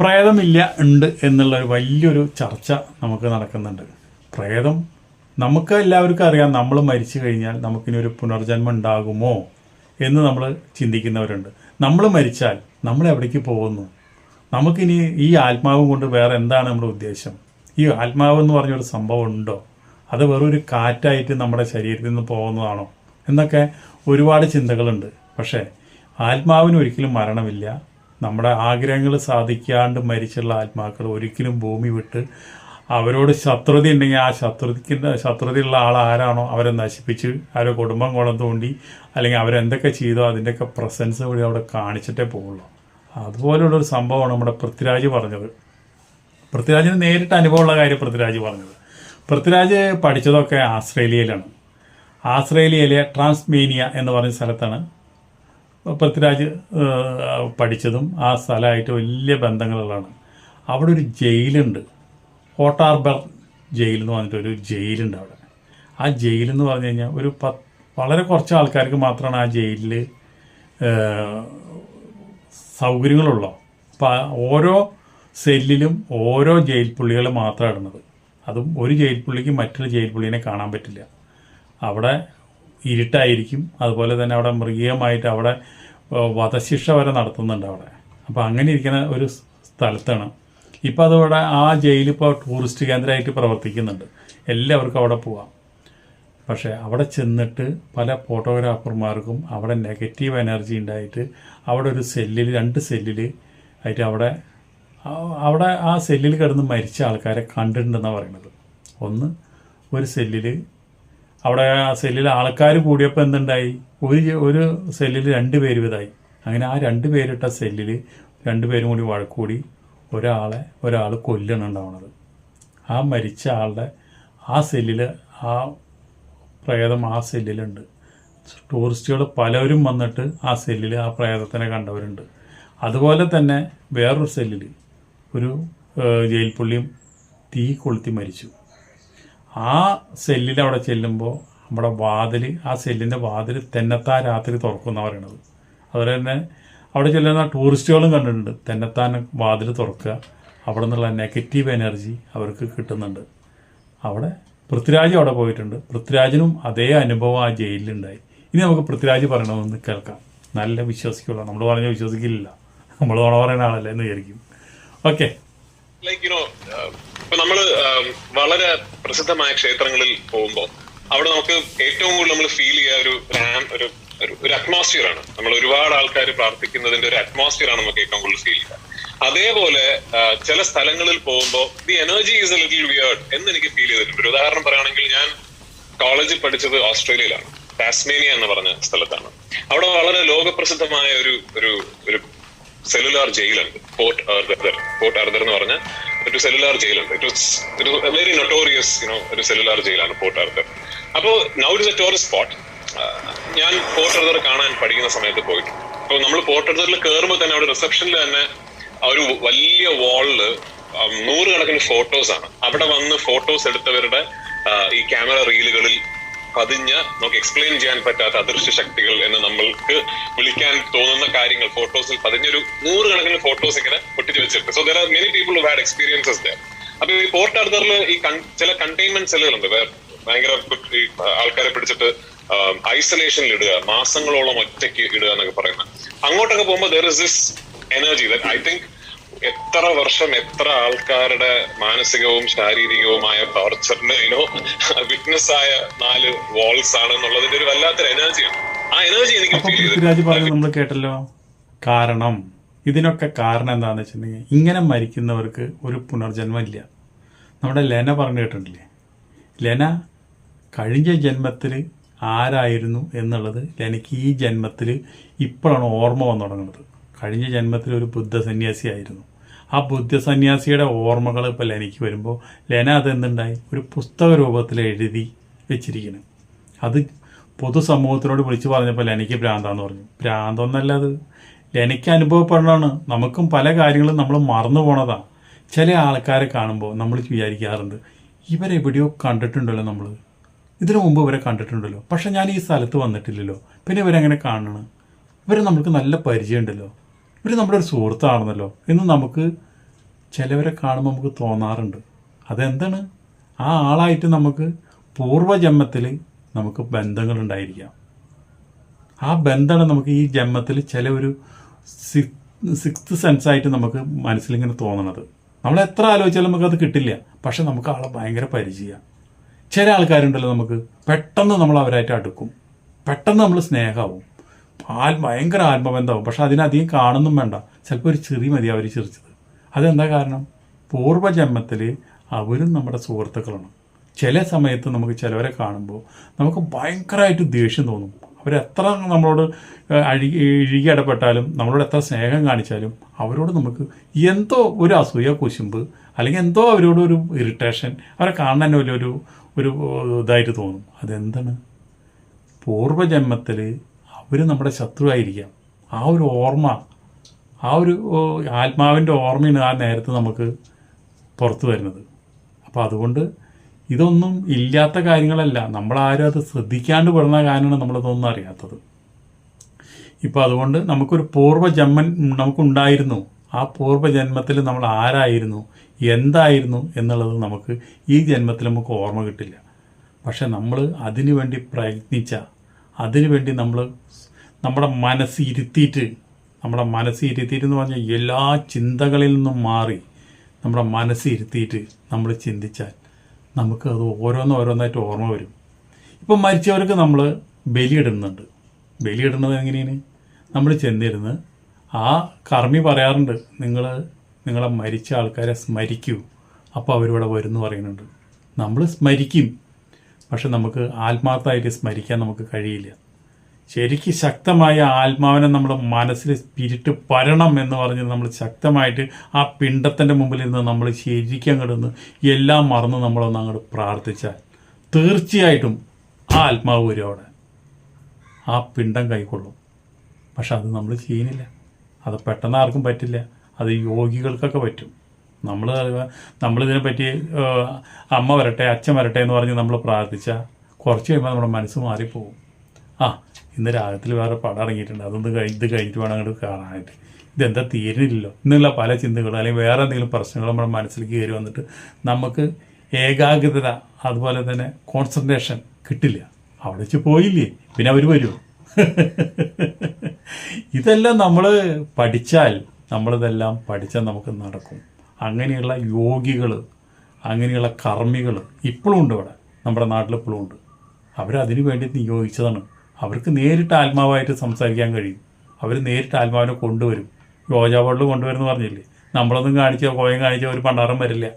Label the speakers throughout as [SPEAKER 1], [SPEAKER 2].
[SPEAKER 1] പ്രേതമില്ല ഉണ്ട് എന്നുള്ള ഒരു വലിയൊരു ചർച്ച നമുക്ക് നടക്കുന്നുണ്ട്. പ്രേതം നമുക്ക് എല്ലാവർക്കും അറിയാം നമ്മൾ മരിച്ചു കഴിഞ്ഞാൽ നമുക്കിനി ഒരു പുനർജന്മം ഉണ്ടാകുമോ എന്ന് നമ്മൾ ചിന്തിക്കുന്നവരുണ്ട്. നമ്മൾ മരിച്ചാൽ നമ്മൾ എവിടേക്ക് പോകുന്നു? നമുക്കിനി ഈ ആത്മാവ് കൊണ്ട് വേറെ എന്താണ് നമ്മുടെ ഉദ്ദേശം? ഈ ആത്മാവ് എന്ന് പറഞ്ഞൊരു സംഭവം ഉണ്ടോ? അത് വെറൊരു കാറ്റായിട്ട് നമ്മുടെ ശരീരത്തിൽ നിന്ന് പോകുന്നതാണോ? എന്നൊക്കെ ഒരുപാട് ചിന്തകളുണ്ട്. പക്ഷേ ആത്മാവിന് ഒരിക്കലും മരണമില്ല. നമ്മുടെ ആഗ്രഹങ്ങൾ സാധിക്കാണ്ട് മരിച്ചുള്ള ആത്മാക്കൾ ഒരിക്കലും ഭൂമി വിട്ട് അവരോട് ശത്രുത ഉണ്ടെങ്കിൽ ആ ശത്രുതയ്ക്ക് ശത്രുതയുള്ള ആൾ ആരാണോ അവരെ നശിപ്പിച്ച് അവരെ കുടുംബം കുളം തോണ്ടി അല്ലെങ്കിൽ അവരെന്തൊക്കെ ചെയ്തോ അതിന്റെയൊക്കെ പ്രസൻസ് വഴി അവിടെ കാണിച്ചിട്ടേ പോവുള്ളൂ. അതുപോലുള്ളൊരു സംഭവമാണ് നമ്മുടെ പൃഥ്വിരാജ് പറഞ്ഞത്. പൃഥ്വിരാജിന് നേരിട്ട് അനുഭവമുള്ള കാര്യം പൃഥ്വിരാജ് പറഞ്ഞത്. പൃഥ്വിരാജ് പഠിച്ചതൊക്കെ ആസ്ട്രേലിയയിലാണ്. ആസ്ട്രേലിയയിലെ ട്രാൻസ്മേനിയ എന്ന് പറഞ്ഞ സ്ഥലത്താണ് പൃഥ്വിരാജ് പഠിച്ചതും ആ സ്ഥലമായിട്ട് വലിയ ബന്ധങ്ങളുള്ളതാണ്. അവിടെ ഒരു ജയിലുണ്ട്. ഹോട്ട് ഹാർബർ ജയിൽ എന്ന് പറഞ്ഞിട്ട് ജയിലുണ്ട് അവിടെ. ആ ജയിലെന്ന് പറഞ്ഞു കഴിഞ്ഞാൽ ഒരു പത്ത് വളരെ കുറച്ച് ആൾക്കാർക്ക് മാത്രമാണ് ആ ജയിലിൽ സൗകര്യങ്ങളുള്ളൂ. അപ്പോൾ ഓരോ സെല്ലിലും ഓരോ ജയിൽ പുള്ളികൾ മാത്രമാണ് ഇടുന്നത്. അതും ഒരു ജയിൽ പുള്ളിക്ക് മറ്റൊരു ജയിൽ പുള്ളിനെ കാണാൻ പറ്റില്ല. അവിടെ ഇരുട്ടായിരിക്കും. അതുപോലെ തന്നെ അവിടെ മൃഗീയമായിട്ട് അവിടെ വധശിക്ഷ വരെ നടത്തുന്നുണ്ട് അവിടെ. അപ്പോൾ അങ്ങനെ ഇരിക്കുന്ന ഒരു സ്ഥലത്താണ്. ഇപ്പോൾ അതവിടെ ആ ജയിൽ ഇപ്പോൾ ടൂറിസ്റ്റ് കേന്ദ്രമായിട്ട് പ്രവർത്തിക്കുന്നുണ്ട്. എല്ലാവർക്കും അവിടെ പോവാം. പക്ഷേ അവിടെ ചെന്നിട്ട് പല ഫോട്ടോഗ്രാഫർമാർക്കും അവിടെ നെഗറ്റീവ് എനർജി ഉണ്ടായിട്ട് അവിടെ ഒരു സെല്ലിൽ രണ്ട് സെല്ലിൽ ആയിട്ട് അവിടെ അവിടെ ആ സെല്ലിൽ കിടന്ന് മരിച്ച ആൾക്കാരെ കണ്ടിട്ടുണ്ടെന്നാണ് പറയുന്നത്. ഒന്ന് ഒരു സെല്ലിൽ അവിടെ ആ സെല്ലിൽ ആൾക്കാർ കൂടിയപ്പോൾ എന്തുണ്ടായി? ഒരു ഒരു സെല്ലിൽ രണ്ട് പേര് ഇതായി. അങ്ങനെ ആ രണ്ട് പേരിട്ട സെല്ലിൽ രണ്ട് പേരും കൂടി വഴക്കൂടി ഒരാളെ ഒരാൾ കൊല്ലണുണ്ടാവണത് ആ മരിച്ച ആളുടെ ആ സെല്ലിൽ ആ പ്രേതം ആ സെല്ലിലുണ്ട്. ടൂറിസ്റ്റുകൾ പലരും വന്നിട്ട് ആ സെല്ലിൽ ആ പ്രേതത്തിനെ കണ്ടവരുണ്ട്. അതുപോലെ തന്നെ വേറൊരു സെല്ലിൽ ഒരു ജയിൽ പുള്ളിയും തീ കൊളുത്തി മരിച്ചു. ആ സെല്ലിൽ അവിടെ ചെല്ലുമ്പോൾ നമ്മുടെ വാതിൽ ആ സെല്ലിന്റെ വാതിൽ തെന്നത്താൻ രാത്രി തുറക്കുന്ന പറയണത്. അതുപോലെ തന്നെ അവിടെ ചെല്ലുന്ന ടൂറിസ്റ്റുകളും കണ്ടിട്ടുണ്ട്. തെന്നത്താൻ വാതിൽ തുറക്കുക അവിടെ നിന്നുള്ള നെഗറ്റീവ് എനർജി അവർക്ക് കിട്ടുന്നുണ്ട്. അവിടെ പൃഥ്വിരാജ് അവിടെ പോയിട്ടുണ്ട്. പൃഥ്വിരാജിനും അതേ അനുഭവം ആ ജയിലിലുണ്ടായി. ഇനി നമുക്ക് പൃഥ്വിരാജ് പറയണമെന്ന് കേൾക്കാം. നല്ല വിശ്വസിക്കുള്ള നമ്മൾ പറഞ്ഞ വിശ്വസിക്കില്ല നമ്മൾ തുണ പറയുന്ന ആളല്ലേ എന്ന് വിചാരിക്കും. ഓക്കെ
[SPEAKER 2] യുനോ ഇപ്പൊ നമ്മൾ um, വളരെ പ്രസിദ്ധമായ ക്ഷേത്രങ്ങളിൽ പോകുമ്പോൾ അവിടെ നമുക്ക് ഏറ്റവും കൂടുതൽ നമ്മൾ ഫീൽ ചെയ്യുക ഒരു റാം ഒരു ഒരു- ഒരു അറ്റ്മോസ്ഫിയർ ആണ്. നമ്മൾ ഒരുപാട് ആൾക്കാർ പ്രാർത്ഥിക്കുന്നതിന്റെ ഒരു അറ്റ്മോസ്ഫിയർ ആണ് നമുക്ക് ഏറ്റവും കൂടുതൽ ഫീൽ ചെയ്യുക. അതേപോലെ ചില സ്ഥലങ്ങളിൽ പോകുമ്പോൾ the energy is a little weird എന്ന് എനിക്ക് ഫീൽ ചെയ്തിട്ടുണ്ട്. ഒരു ഉദാഹരണം പറയുകയാണെങ്കിൽ ഞാൻ കോളേജിൽ പഠിച്ചത് ഓസ്ട്രേലിയയിലാണ്. ടാസ്മേനിയ എന്ന് പറഞ്ഞ സ്ഥലത്താണ്. അവിടെ വളരെ ലോകപ്രസിദ്ധമായ ഒരു ഒരു ഒരു സെല്ലുലാർ ജയിലുണ്ട്. പോർട്ട് അർദർ പോർട്ട് അർദർ എന്ന് പറഞ്ഞ ഒരു സെല്ലുലാർ ജയിലുണ്ട്. ഇറ്റ് ഒരു വെരി നൊട്ടോറിയസ് യുനോ ഒരു സെല്ലുലാർ ജയിലാണ് പോർട്ട് അർദർ അപ്പോ now is a tourist spot ഞാൻ പോർട്ട് അർദർ കാണാൻ പഠിക്കുന്ന സമയത്ത് പോയിട്ട്. അപ്പോൾ നമ്മൾ പോർട്ട് അർദറിൽ കയറുമ്പോൾ തന്നെ അവിടെ റിസപ്ഷനിൽ തന്നെ ഒരു വലിയ വാളിൽ നൂറുകണക്കിന് ഫോട്ടോസ് ആണ്. അവിടെ വന്ന് ഫോട്ടോസ് എടുത്തവരുടെ ഈ ക്യാമറ റീലുകളിൽ പതിഞ്ഞ നമുക്ക് എക്സ്പ്ലെയിൻ ചെയ്യാൻ പറ്റാത്ത അദൃശ്യ ശക്തികൾ എന്ന് നമ്മൾക്ക് വിളിക്കാൻ തോന്നുന്ന കാര്യങ്ങൾ ഫോട്ടോസിൽ പതിഞ്ഞൊരു നൂറുകണക്കിന് ഫോട്ടോസ് ഇങ്ങനെ ഒട്ടിച്ച് വെച്ചിട്ടുണ്ട്. So there are many people had experiences there അപ്പൊ ഈ പോർട്ട് അർദറിൽ ഈ ചില കണ്ടെയ്ൻമെന്റ് സെല്ലുകളുണ്ട് ഭയങ്കര ആൾക്കാരെ പിടിച്ചിട്ട് ഐസൊലേഷനിൽ ഇടുക മാസങ്ങളോളം ഒറ്റയ്ക്ക് ഇടുക എന്നൊക്കെ പറയുന്നത് അങ്ങോട്ടൊക്കെ പോകുമ്പോൾ there is this energy I think എത്ര വർഷം എത്ര ആൾക്കാരുടെ മാനസികവും ശാരീരികവുമായ ടോർച്ചറിന് ഇനോ വിറ്റ്നസ് ആയ നാല് വാൾസ് ആണ് എന്നുള്ളതിന്റെ ഒരു വല്ലാത്തൊരു എനർജിയാണ് ആ എനർജി എനിക്ക്
[SPEAKER 1] പൃഥ്വിരാജ് പറഞ്ഞു നമ്മൾ കേട്ടല്ലോ. കാരണം ഇതിനൊക്കെ കാരണം എന്താണെന്ന് വെച്ചിട്ടുണ്ടെങ്കിൽ ഇങ്ങനെ മരിക്കുന്നവർക്ക് ഒരു പുനർജന്മം ഇല്ല നമ്മുടെ ലെന പറഞ്ഞു കേട്ടിട്ടില്ലേ? ലെന കഴിഞ്ഞ ജന്മത്തിൽ ആരായിരുന്നു എന്നുള്ളത് ലെനക്ക് ഈ ജന്മത്തിൽ ഇപ്പോഴാണ് ഓർമ്മ വന്നു തുടങ്ങുന്നത്. കഴിഞ്ഞ ജന്മത്തിൽ ഒരു ബുദ്ധ സന്യാസിയായിരുന്നു ആ ബുദ്ധസന്യാസിയുടെ ഓർമ്മകൾ ഇപ്പോൾ ലെനയ്ക്ക് വരുമ്പോൾ ലെന അതെന്തുണ്ടായി? ഒരു പുസ്തക രൂപത്തിൽ എഴുതി വെച്ചിരിക്കുന്നു. അത് പൊതുസമൂഹത്തിനോട് വിളിച്ചു പറഞ്ഞപ്പോൾ ലെനയ്ക്ക് ഭ്രാന്താന്ന് പറഞ്ഞു. ഭ്രാന്തൊന്നല്ല അത് ലെനയ്ക്ക് അനുഭവപ്പെടണമാണ് നമുക്കും പല കാര്യങ്ങളും നമ്മൾ മറന്നു പോണതാണ് ചില ആൾക്കാരെ കാണുമ്പോൾ നമ്മൾ വിചാരിക്കാറുണ്ട് ഇവരെവിടെയോ കണ്ടിട്ടുണ്ടല്ലോ നമ്മൾ ഇതിനു മുമ്പ് ഇവരെ കണ്ടിട്ടുണ്ടല്ലോ. പക്ഷെ ഞാൻ ഈ സ്ഥലത്ത് വന്നിട്ടില്ലല്ലോ. പിന്നെ ഇവരെങ്ങനെ കാണണം? ഇവരെ നമുക്ക് നല്ല പരിചയമുണ്ടല്ലോ. ഇവർ നമ്മുടെ ഒരു സുഹൃത്താണെന്നല്ലോ. എന്ന് നമുക്ക് ചിലവരെ കാണുമ്പോൾ നമുക്ക് തോന്നാറുണ്ട്. അതെന്താണ്? ആ ആളായിട്ട് നമുക്ക് പൂർവജന്മത്തിൽ നമുക്ക് ബന്ധങ്ങളുണ്ടായിരിക്കാം. ആ ബന്ധമാണ് നമുക്ക് ഈ ജന്മത്തിൽ ചില ഒരു സിക്സ്ത് സെൻസായിട്ട് നമുക്ക് മനസ്സിലിങ്ങനെ തോന്നണത്. നമ്മൾ എത്ര ആലോചിച്ചാലും നമുക്കത് കിട്ടില്ല. പക്ഷെ നമുക്ക് ആളെ ഭയങ്കര പരിചയമാണ് ചില ആൾക്കാരുണ്ടല്ലോ നമുക്ക് പെട്ടെന്ന് നമ്മൾ അവരായിട്ട് അടുക്കും. പെട്ടെന്ന് നമ്മൾ സ്നേഹമാവും. ആൽ ഭയങ്കര ആത്മബന്ധമാവും. പക്ഷെ അതിനധികം കാണുന്നും വേണ്ട. ചിലപ്പോൾ ഒരു ചെറിയ മതി അവർ ചിരിച്ചത്. അതെന്താ കാരണം? പൂർവജന്മത്തിൽ അവരും നമ്മുടെ സുഹൃത്തുക്കളാണ്. ചില സമയത്ത് നമുക്ക് ചിലവരെ കാണുമ്പോൾ നമുക്ക് ഭയങ്കരമായിട്ട് ദേഷ്യം തോന്നും. അവരെത്ര നമ്മളോട് അഴുകി ഇഴുകി ഇടപെട്ടാലും നമ്മളോട് എത്ര സ്നേഹം കാണിച്ചാലും അവരോട് നമുക്ക് എന്തോ ഒരു അസൂയ കുശുമ്പ് അല്ലെങ്കിൽ എന്തോ അവരോട് ഒരു ഇറിറ്റേഷൻ അവരെ കാണാൻ വലിയൊരു ഒരു ഇതായിട്ട് തോന്നും. അതെന്താണ്? പൂർവജന്മത്തിൽ അവർ നമ്മുടെ ശത്രുവായിരിക്കാം. ആ ഒരു ഓർമ്മ ആ ഒരു ആത്മാവിന്റെ ഓർമ്മയാണ് ആ നേരത്ത് നമുക്ക് പുറത്തു വരുന്നത്. അപ്പോൾ അതുകൊണ്ട് ഇതൊന്നും ഇല്ലാത്ത കാര്യങ്ങളല്ല. നമ്മളാരും അത് ശ്രദ്ധിക്കാണ്ട് പെടുന്ന കാര്യമാണ് നമ്മളതൊന്നും അറിയാത്തത്. ഇപ്പം അതുകൊണ്ട് നമുക്കൊരു പൂർവജന്മൻ നമുക്കുണ്ടായിരുന്നു. ആ പൂർവജന്മത്തിൽ നമ്മൾ ആരായിരുന്നു എന്തായിരുന്നു എന്നുള്ളത് നമുക്ക് ഈ ജന്മത്തിൽ നമുക്ക് ഓർമ്മ കിട്ടില്ല. പക്ഷെ നമ്മൾ അതിനു വേണ്ടി പ്രയത്നിച്ച അതിനു വേണ്ടി നമ്മൾ നമ്മുടെ മനസ്സ് ഇരുത്തിയിട്ട് നമ്മുടെ മനസ്സ് ഇരുത്തിയിട്ട് എന്ന് പറഞ്ഞാൽ എല്ലാ ചിന്തകളിൽ നിന്നും മാറി നമ്മുടെ മനസ്സ് ഇരുത്തിയിട്ട് നമ്മൾ ചിന്തിച്ചാൽ നമുക്ക് അത് ഓരോന്ന് ഓരോന്നായിട്ട് ഓർമ്മ വരും. ഇപ്പം മരിച്ചവർക്ക് നമ്മൾ ബലിയിടുന്നുണ്ട് ബലിയിടുന്നത് എങ്ങനെയാണ്? നമ്മൾ ചെന്നിരുന്ന് ആ കർമ്മി പറയാറുണ്ട് നിങ്ങൾ നിങ്ങളെ മരിച്ച ആൾക്കാരെ സ്മരിക്കൂ. അപ്പോൾ അവരിവിടെ വരും എന്ന് പറയുന്നുണ്ട്. നമ്മൾ സ്മരിക്കും. പക്ഷെ നമുക്ക് ആത്മാർത്ഥമായിട്ട് സ്മരിക്കാൻ നമുക്ക് കഴിയില്ല. ശരിക്ക് ശക്തമായ ആത്മാവിനെ നമ്മൾ മനസ്സിൽ സ്പിരിറ്റ് പരണം എന്ന് പറഞ്ഞ് നമ്മൾ ശക്തമായിട്ട് ആ പിണ്ടത്തിന്റെ മുമ്പിൽ നിന്ന് നമ്മൾ ശരിക്കും അങ്ങോട്ട് എല്ലാം മറന്ന് നമ്മളൊന്ന് അങ്ങോട്ട് പ്രാർത്ഥിച്ചാൽ തീർച്ചയായിട്ടും ആ ആത്മാവ് വരും അവിടെ. ആ പിണ്ടം കൈക്കൊള്ളും. പക്ഷെ അത് നമ്മൾ ചെയ്യുന്നില്ല. അത് പെട്ടെന്ന് ആർക്കും പറ്റില്ല. അത് യോഗികൾക്കൊക്കെ പറ്റും. നമ്മൾ നമ്മളിതിനെ പറ്റി അമ്മ വരട്ടെ അച്ഛൻ വരട്ടെ എന്ന് പറഞ്ഞ് നമ്മൾ പ്രാർത്ഥിച്ച കുറച്ച് കഴിയുമ്പോൾ നമ്മുടെ മനസ്സ് മാറിപ്പോകും ആ ഇന്ന് രാഗത്തിൽ വേറെ പടം ഇറങ്ങിയിട്ടുണ്ട്. അതൊന്ന് കഴിഞ്ഞ് ഇത് കഴിഞ്ഞിട്ട് വേണം അങ്ങോട്ട് കാണാനായിട്ട്. ഇതെന്താ തീരുന്നില്ലല്ലോ. ഇന്നുള്ള പല ചിന്തകളും അല്ലെങ്കിൽ വേറെ എന്തെങ്കിലും പ്രശ്നങ്ങൾ നമ്മുടെ മനസ്സിലേക്ക് കയറി വന്നിട്ട് നമുക്ക് ഏകാഗ്രത അതുപോലെ തന്നെ കോൺസെൻട്രേഷൻ കിട്ടില്ല. അവിടെ വെച്ച് പോയില്ലേ പിന്നെ അവർ വരുമോ ഇതെല്ലാം നമ്മൾ പഠിച്ചാൽ നമ്മളിതെല്ലാം പഠിച്ചാൽ നമുക്ക് നടക്കും. അങ്ങനെയുള്ള യോഗികൾ അങ്ങനെയുള്ള കർമ്മികൾ ഇപ്പോഴും ഉണ്ട് ഇവിടെ. നമ്മുടെ നാട്ടിൽ ഇപ്പോഴും ഉണ്ട്. അവരതിനു വേണ്ടി നിയോഗിച്ചതാണ്. അവർക്ക് നേരിട്ട് ആത്മാവായിട്ട് സംസാരിക്കാൻ കഴിയും. അവർ നേരിട്ട് ആത്മാവിനെ കൊണ്ടുവരും. യോജാവളിൽ കൊണ്ടുവരുമെന്ന് പറഞ്ഞില്ലേ? നമ്മളൊന്നും കാണിച്ചോ കോയം കാണിച്ചോ ഒരു പണ്ടാറം വരില്ല.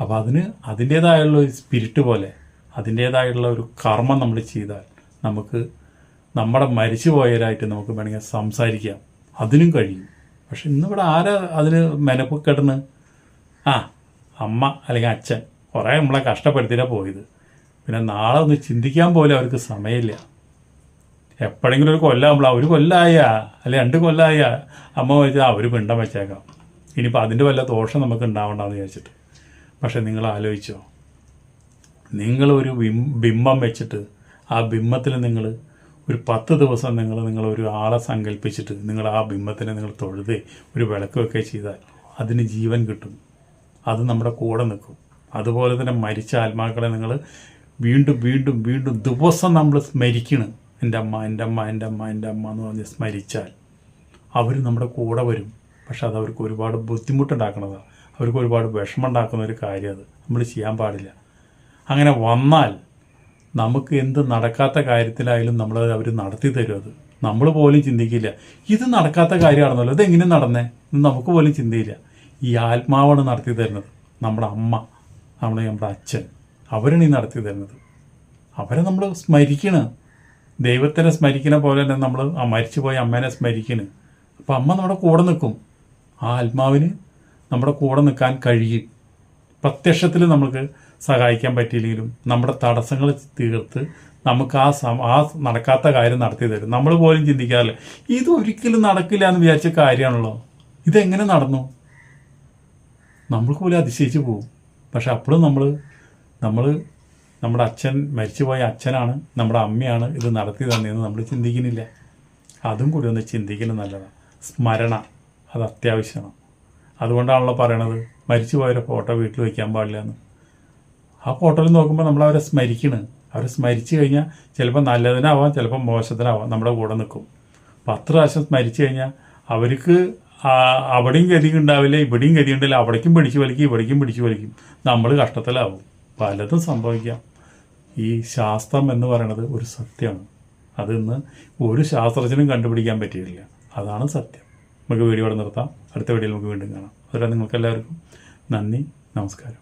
[SPEAKER 1] അപ്പോൾ അതിന് അതിന്റേതായുള്ള ഒരു സ്പിരിറ്റ് പോലെ അതിന്റേതായുള്ള ഒരു കർമ്മം നമ്മൾ ചെയ്താൽ നമുക്ക് നമ്മുടെ മരിച്ചു പോയവരായിട്ട് നമുക്ക് വേണമെങ്കിൽ സംസാരിക്കാം. അതിനും കഴിയും. പക്ഷെ ഇന്നിവിടെ ആരാ അതിന് മെനപ്പൊക്കെടുന്ന് ആ അമ്മ അല്ലെങ്കിൽ അച്ഛൻ കുറേ നമ്മളെ കഷ്ടപ്പെടുത്തിയിട്ടാണ് പോയത്. പിന്നെ നാളെ ഒന്ന് ചിന്തിക്കാൻ പോലും അവർക്ക് സമയമില്ല. എപ്പോഴെങ്കിലും ഒരു കൊല്ലാകുമ്പോൾ ഒരു കൊല്ലായ അല്ലെ രണ്ട് കൊല്ലായ അമ്മ വെച്ചാൽ അവർ പിണ്ടം വെച്ചേക്കാം. ഇനിയിപ്പോൾ അതിന്റെ വല്ല ദോഷം നമുക്ക് ഉണ്ടാവണ്ടെന്ന് ചോദിച്ചിട്ട് പക്ഷെ നിങ്ങൾ ആലോചിച്ചോ. നിങ്ങളൊരു ബിംബം വെച്ചിട്ട് ആ ബിംബത്തിൽ നിങ്ങൾ ഒരു പത്ത് ദിവസം നിങ്ങൾ നിങ്ങൾ ഒരു ആളെ സങ്കല്പിച്ചിട്ട് നിങ്ങൾ ആ ബിംബത്തിനെ നിങ്ങൾ തൊഴുതേ ഒരു വിളക്ക് വെക്കുകയോ ചെയ്താൽ അതിന് ജീവൻ കിട്ടും. അത് നമ്മുടെ കൂടെ നിൽക്കും. അതുപോലെ തന്നെ മരിച്ച ആത്മാക്കളെ നിങ്ങൾ വീണ്ടും വീണ്ടും വീണ്ടും ദിവസം നമ്മൾ സ്മരിക്കണം. എന്റെ അമ്മ എന്റെ അമ്മ എന്റെ അമ്മ എന്റെ അമ്മ എന്ന് പറഞ്ഞ് സ്മരിച്ചാൽ അവർ നമ്മുടെ കൂടെ വരും. പക്ഷെ അത് അവർക്ക് ഒരുപാട് ബുദ്ധിമുട്ടുണ്ടാക്കുന്നതാണ് അവർക്ക് ഒരുപാട് വിഷമം ഉണ്ടാക്കുന്ന ഒരു കാര്യം അത്. നമ്മൾ ചെയ്യാൻ പാടില്ല. അങ്ങനെ വന്നാൽ നമുക്ക് എന്ത് നടക്കാത്ത കാര്യത്തിലായാലും നമ്മൾ അവർ നടത്തി തരും അത്. നമ്മൾ പോലും ചിന്തിക്കില്ല. ഇത് നടക്കാത്ത കാര്യമാണെന്നല്ലോ ഇതെങ്ങനെ നടന്നേ? നമുക്ക് പോലും ചിന്തയില്ല. ഈ ആത്മാവാണ് നടത്തി തരുന്നത്. നമ്മുടെ അമ്മ നമ്മുടെ നമ്മുടെ അച്ഛൻ അവരാണ് ഈ നടത്തി തരുന്നത്. അവരെ നമ്മൾ സ്മരിക്കണം. ദൈവത്തിനെ സ്മരിക്കുന്ന പോലെ തന്നെ നമ്മൾ ആ മരിച്ചുപോയ അമ്മേനെ സ്മരിക്കണം. അപ്പം അമ്മ നമ്മുടെ കൂടെ നിൽക്കും. ആ ആത്മാവിന് നമ്മുടെ കൂടെ നിൽക്കാൻ കഴിയും. പ്രത്യക്ഷത്തിൽ നമുക്ക് സഹായിക്കാൻ പറ്റിയില്ലെങ്കിലും നമ്മുടെ തടസ്സങ്ങൾ തീർത്ത് നമുക്ക് ആ സം ആ നടക്കാത്ത കാര്യം നടത്തി തരും. നമ്മൾ പോലും ചിന്തിക്കാറില്ല ഇത് ഒരിക്കലും നടക്കില്ല എന്ന് വിചാരിച്ച കാര്യമാണല്ലോ. ഇതെങ്ങനെ നടന്നു? നമ്മൾക്ക് പോലും അതിശയിച്ച് പോകും. പക്ഷെ അപ്പോഴും നമ്മൾ നമ്മൾ നമ്മുടെ അച്ഛൻ മരിച്ചുപോയ അച്ഛനാണ് നമ്മുടെ അമ്മയാണ് ഇത് നടത്തി തന്നെയെന്ന് നമ്മൾ ചിന്തിക്കുന്നില്ല. അതും കൂടി ഒന്ന് ചിന്തിക്കുന്നത് നല്ലതാണ് സ്മരണ അത് അത്യാവശ്യമാണ്. അതുകൊണ്ടാണല്ലോ പറയണത് മരിച്ചു പോയൊരു ഫോട്ടോ വീട്ടിൽ വയ്ക്കാൻ പാടില്ല എന്ന്. ആ ഫോട്ടോയിൽ നോക്കുമ്പോൾ നമ്മൾ അവരെ സ്മരിക്കണ്. അവരെ സ്മരിച്ചു കഴിഞ്ഞാൽ ചിലപ്പോൾ നല്ലതിനാവാം ചിലപ്പോൾ മോശത്തിനാവാം നമ്മുടെ കൂടെ നിൽക്കും. പത്ത് പ്രാവശ്യം സ്മരിച്ചു കഴിഞ്ഞാൽ അവർക്ക് അവിടെയും ഗതി ഉണ്ടാവില്ല ഇവിടെയും ഗതി ഉണ്ടല്ലോ അവിടേക്കും പിടിച്ചു വലിക്കും ഇവിടേക്കും പിടിച്ചു വലിക്കും. നമ്മൾ കഷ്ടത്തിലാവും. പലതും സംഭവിക്കാം. ഈ ശാസ്ത്രം എന്ന് പറയുന്നത് ഒരു സത്യമാണ്. അതിന്ന് ഒരു ശാസ്ത്രജ്ഞനും കണ്ടുപിടിക്കാൻ പറ്റിയില്ല അതാണ് സത്യം. നമുക്ക് വീഡിയോ ഇവിടെ നിർത്താം. അടുത്ത വീഡിയോയിൽ നമുക്ക് വീണ്ടും കാണാം. അതുവരെ നിങ്ങൾക്ക് എല്ലാവർക്കും നന്ദി നമസ്കാരം.